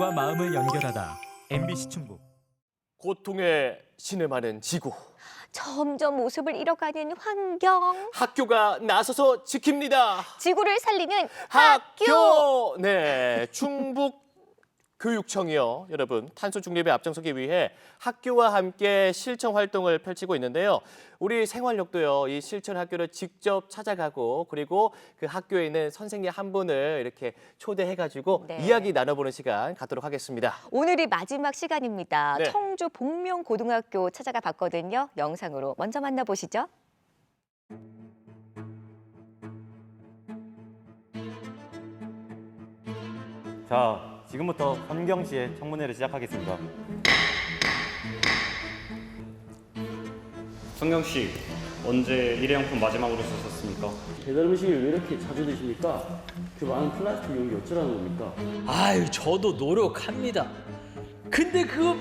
마음과 마음을 연결하다 MBC 충북 고통에 신음하는 지구. 점점 모습을 잃어가는 환경, 학교가 나서서 지킵니다. 지구를 살리는 학교. 학교. 네, 충북 교육청이요. 여러분, 탄소 중립에 앞장서기 위해 학교와 함께 실천 활동을 펼치고 있는데요. 우리 생활력도요. 이 실천 학교를 직접 찾아가고 그리고 그 학교에 있는 선생님 한 분을 이렇게 초대해 가지고 네. 이야기 나눠보는 시간 갖도록 하겠습니다. 오늘이 마지막 시간입니다. 네. 청주 복명 고등학교 찾아가 봤거든요. 영상으로 먼저 만나보시죠. 자, 지금부터 선경 씨의 청문회를 시작하겠습니다. 성경 씨 언제 일회용품 마지막으로 쓰셨습니까? 배달 음식을 왜 이렇게 자주 드십니까? 그 많은 플라스틱 용기 어쩌라는 겁니까? 아유 저도 노력합니다. 근데 그거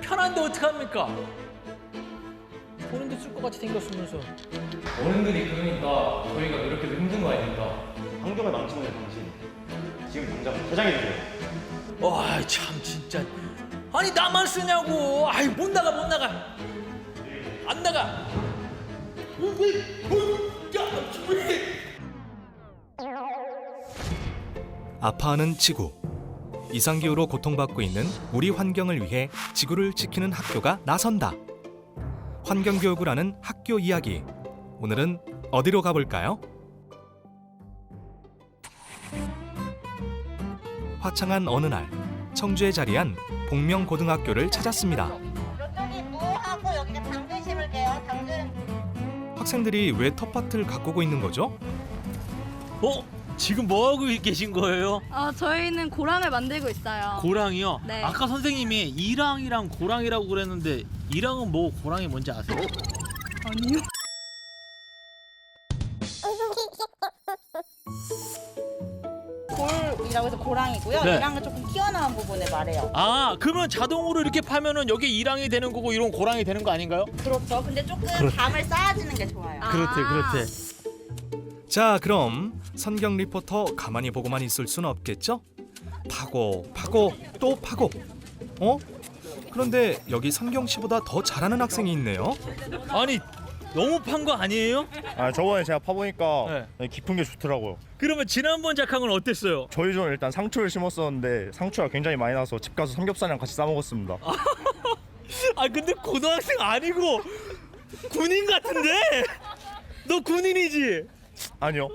편한데 어떡합니까? 본인도 쓸것 같이 생겼으면서 어른들이 그러니까 저희가 노력해도 힘든 거 아닙니까? 환경을 망치고 있는 당신, 지금 당장 퇴장해 주세요. 와 참 진짜. 아니 나만 쓰냐고. 아이 못 나가 못 나가. 안 나가. 아파하는 지구. 이상기후로 고통받고 있는 우리 환경을 위해 지구를 지키는 학교가 나선다. 환경교육을 하는 학교 이야기. 오늘은 어디로 가볼까요? 화창한 어느 날 청주에 자리한 복명고등학교를 찾았습니다 무하고 여기가 당근 심을게요. 당근. 학생들이 왜 텃밭을 가꾸고 있는 거죠? 어 지금 뭐 하고 계신 거예요? 어, 저희는 고랑을 만들고 있어요. 고랑이요? 네. 아까 선생님이 이랑이랑 고랑이라고 그랬는데 이랑은 뭐 고랑이 뭔지 아세요? 아니요. 골이라고 해서 고랑이고요. 네. 이랑은 조금 튀어나온 부분을 말해요. 아 그러면 자동으로 이렇게 파면은 여기 이랑이 되는 거고 이런 고랑이 되는 거 아닌가요? 그렇죠. 근데 조금 담을 쌓아주는 게 좋아요. 그렇대 그렇대 자, 그럼 선경 리포터 가만히 보고만 있을 수는 없겠죠? 파고, 파고, 또 파고. 어? 그런데 여기 선경 씨보다 더 잘하는 학생이 있네요. 아니 너무 판 거 아니에요? 아 저번에 제가 파보니까 네. 네, 깊은 게 좋더라고요. 그러면 지난번 작황은 어땠어요? 저희 전 일단 상추를 심었었는데 상추가 굉장히 많이 나서 집 가서 삼겹살이랑 같이 싸 먹었습니다. 아 근데 고등학생 아니고 군인 같은데? 너 군인이지? 아니요.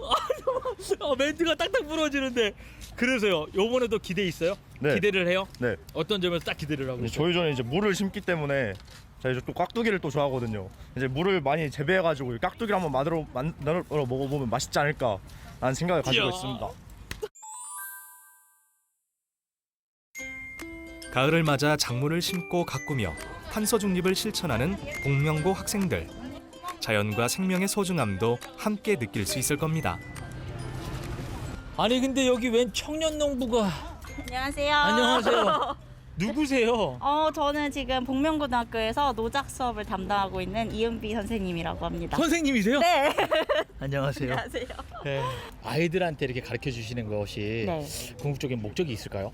아, 멘트가 딱딱 부러지는데 그래서요 요번에도 기대 있어요? 네. 기대를 해요? 네. 어떤 점에서 딱 기대를 하고 있어요? 저희 전에 이제 물을 심기 때문에 제가 이제 또 깍두기를 또 좋아하거든요. 이제 물을 많이 재배해가지고 이 깍두기를 한번 만들어 만들어 먹어보면 맛있지 않을까 라는 생각을 가지고 이야. 있습니다. 가을을 맞아 작물을 심고 가꾸며 탄소 중립을 실천하는 복명고 학생들. 자연과 생명의 소중함도 함께 느낄 수 있을 겁니다. 아니 근데 여기 웬 청년 농부가 안녕하세요. 안녕하세요 누구세요? 어, 저는 지금 복명고등학교에서 노작 수업을 담당하고 있는 이은비 선생님이라고 합니다. 선생님이세요? 네. 안녕하세요 안녕하세요. 네. 아이들한테 이렇게 가르쳐 주시는 것이 네. 궁극적인 목적이 있을까요?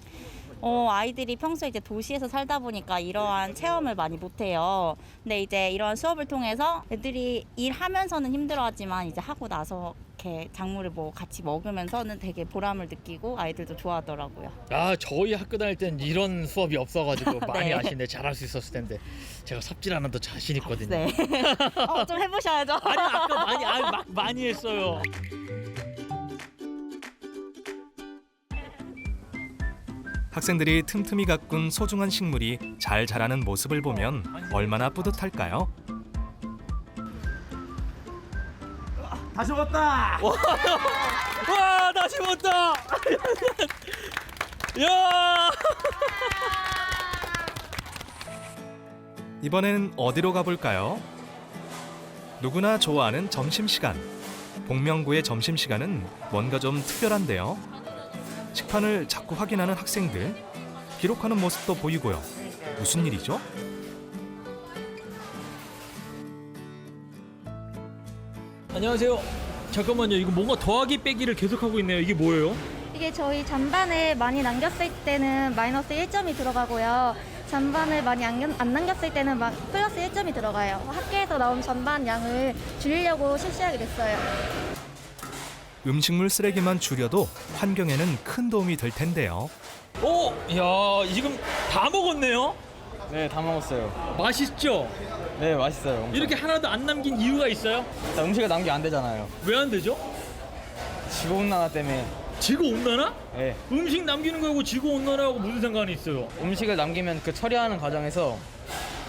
어, 아이들이 평소에 이제 도시에서 살다 보니까 이러한 체험을 많이 못 해요. 근데 이제 이러한 수업을 통해서 애들이 일하면서는 힘들어하지만 이제 하고 나서 이렇게 작물을 뭐 같이 먹으면서는 되게 보람을 느끼고 아이들도 좋아하더라고요. 아 저희 학교 다닐 땐 이런 수업이 없어가지고 많이 네. 아시네 잘할 수 있었을 텐데 제가 삽질 하나 더 자신 있거든요 네. 어, 좀 해보셔야죠. 아니 아까 많이 아니, 막 많이 했어요. 학생들이 틈틈이 가꾼 소중한 식물이 잘 자라는 모습을 보면 얼마나 뿌듯할까요? 와 다시 못다. 야. 이번엔 어디로 가볼까요? 누구나 좋아하는 점심시간. 복명고의 점심시간은 뭔가 좀 특별한데요. 식판을 자꾸 확인하는 학생들. 기록하는 모습도 보이고요. 무슨 일이죠? 안녕하세요. 잠깐만요. 이거 뭔가 더하기 빼기를 계속하고 있네요. 이게 뭐예요? 이게 저희 전반에 많이 남겼을 때는 마이너스 1점이 들어가고요. 전반을 많이 안, 안 남겼을 때는 막 플러스 1점이 들어가요. 학교에서 나온 전반 양을 줄이려고 실시하게 됐어요. 음식물 쓰레기만 줄여도 환경에는 큰 도움이 될 텐데요. 오, 야 지금 다 먹었네요. 네, 다 먹었어요. 맛있죠? 네, 맛있어요. 이렇게 하나도 안 남긴 이유가 있어요? 음식을 남기면 안 되잖아요. 왜 안 되죠? 지구 온난화 때문에. 지구 온난화? 네. 음식 남기는 거하고 지구 온난화하고 무슨 상관이 있어요? 음식을 남기면 그 처리하는 과정에서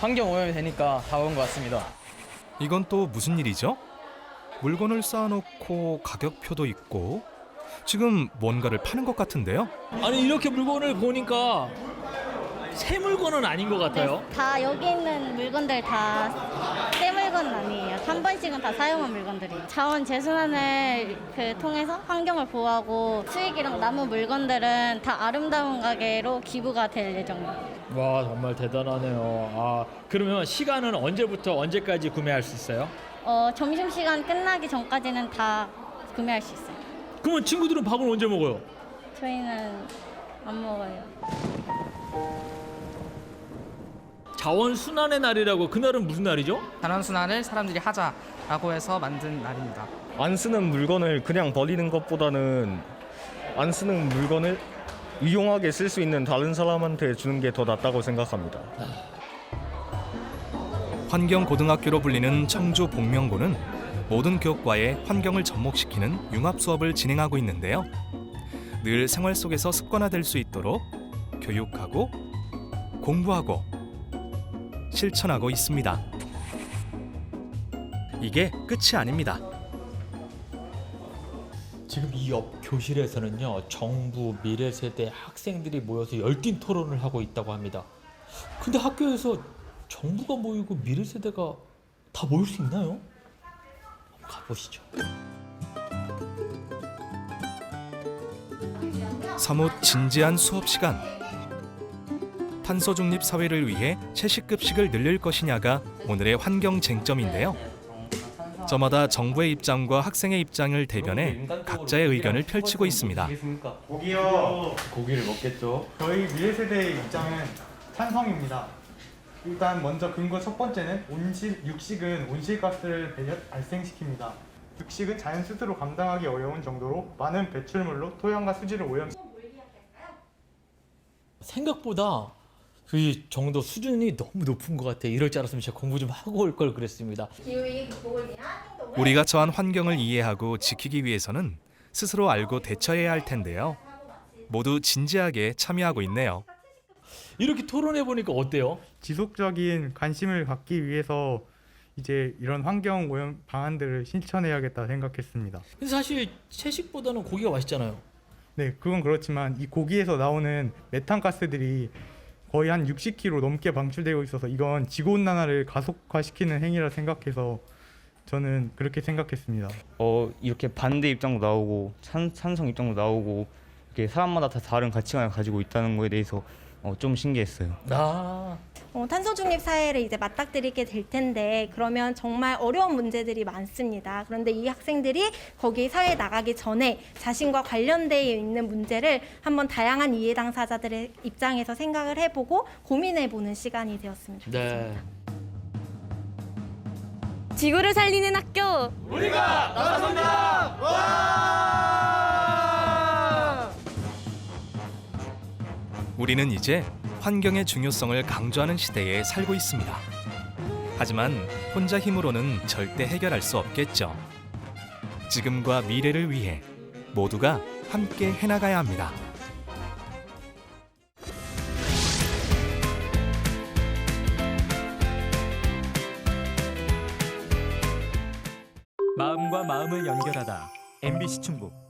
환경 오염이 되니까 다 그런 것 같습니다. 이건 또 무슨 일이죠? 물건을 쌓아놓고 가격표도 있고 지금 뭔가를 파는 것 같은데요. 아니 이렇게 물건을 보니까 새 물건은 아닌 것 같아요. 다 여기 있는 물건들 다 새 물건은 아니에요. 한 번씩은 다 사용한 물건들이에요. 자원 재순환을 그 통해서 환경을 보호하고 수익이랑 남은 물건들은 다 아름다운 가게로 기부가 될 예정이에요. 와 정말 대단하네요. 아 그러면 시간은 언제부터 언제까지 구매할 수 있어요? 어, 점심시간 끝나기 전까지는 다 구매할 수 있어요. 그러면 친구들은 밥을 언제 먹어요? 저희는 안 먹어요. 자원 순환의 날이라고 그날은 무슨 날이죠? 단원순환을 사람들이 하자라고 해서 만든 날입니다. 안 쓰는 물건을 그냥 버리는 것보다는 안 쓰는 물건을 유용하게 쓸 수 있는 다른 사람한테 주는 게 더 낫다고 생각합니다. 환경고등학교로 불리는 청주 복명고는 모든 교육과의 환경을 접목시키는 융합 수업을 진행하고 있는데요. 늘 생활 속에서 습관화될 수 있도록 교육하고 공부하고 실천하고 있습니다. 이게 끝이 아닙니다. 지금 이 옆 교실에서는요 정부 미래 세대 학생들이 모여서 열띤 토론을 하고 있다고 합니다. 근데 학교에서 정부가 모이고 미래 세대가 다 모일 수 있나요? 한번 가보시죠. 사뭇 진지한 수업 시간. 탄소 중립 사회를 위해 채식급식을 늘릴 것이냐가 오늘의 환경 쟁점인데요. 저마다 정부의 입장과 학생의 입장을 대변해 각자의 의견을 펼치고 있습니다. 고기요. 고기를 먹겠죠. 저희 미래 세대의 입장은 찬성입니다. 일단 먼저 근거 첫 번째는 온실 육식은 온실가스를 배- 발생시킵니다. 육식은 자연 스스로 감당하기 어려운 정도로 많은 배출물로 토양과 수질을 오염. 생각보다 그 정도 수준이 너무 높은 것 같아요. 이럴 줄 알았으면 제가 공부 좀 하고 올 걸 그랬습니다. 우리가 처한 환경을 이해하고 지키기 위해서는 스스로 알고 대처해야 할 텐데요. 모두 진지하게 참여하고 있네요. 이렇게 토론해 보니까 어때요? 지속적인 관심을 갖기 위해서 이제 이런 환경 오염 방안들을 실천해야겠다 생각했습니다. 근데 사실 채식보다는 고기가 맛있잖아요. 네, 그건 그렇지만 이 고기에서 나오는 메탄 가스들이 거의 한 60kg 넘게 방출되고 있어서 이건 지구 온난화를 가속화시키는 행위라 생각해서 저는 그렇게 생각했습니다. 어 이렇게 반대 입장도 나오고 찬, 찬성 입장도 나오고 이렇게 사람마다 다 다른 가치관을 가지고 있다는 거에 대해서 어, 좀 신기했어요. 아, 어, 탄소 중립 사회를 이제 맞닥뜨리게 될 텐데 그러면 정말 어려운 문제들이 많습니다. 그런데 이 학생들이 거기 사회에 나가기 전에 자신과 관련되어 있는 문제를 한번 다양한 이해 당사자들의 입장에서 생각을 해보고 고민해보는 시간이 되었으면 좋겠습니다. 네. 지구를 살리는 학교 우리는 이제 환경의 중요성을 강조하는 시대에 살고 있습니다. 하지만 혼자 힘으로는 절대 해결할 수 없겠죠. 지금과 미래를 위해 모두가 함께 해나가야 합니다. 마음과 마음을 연결하다 MBC 충북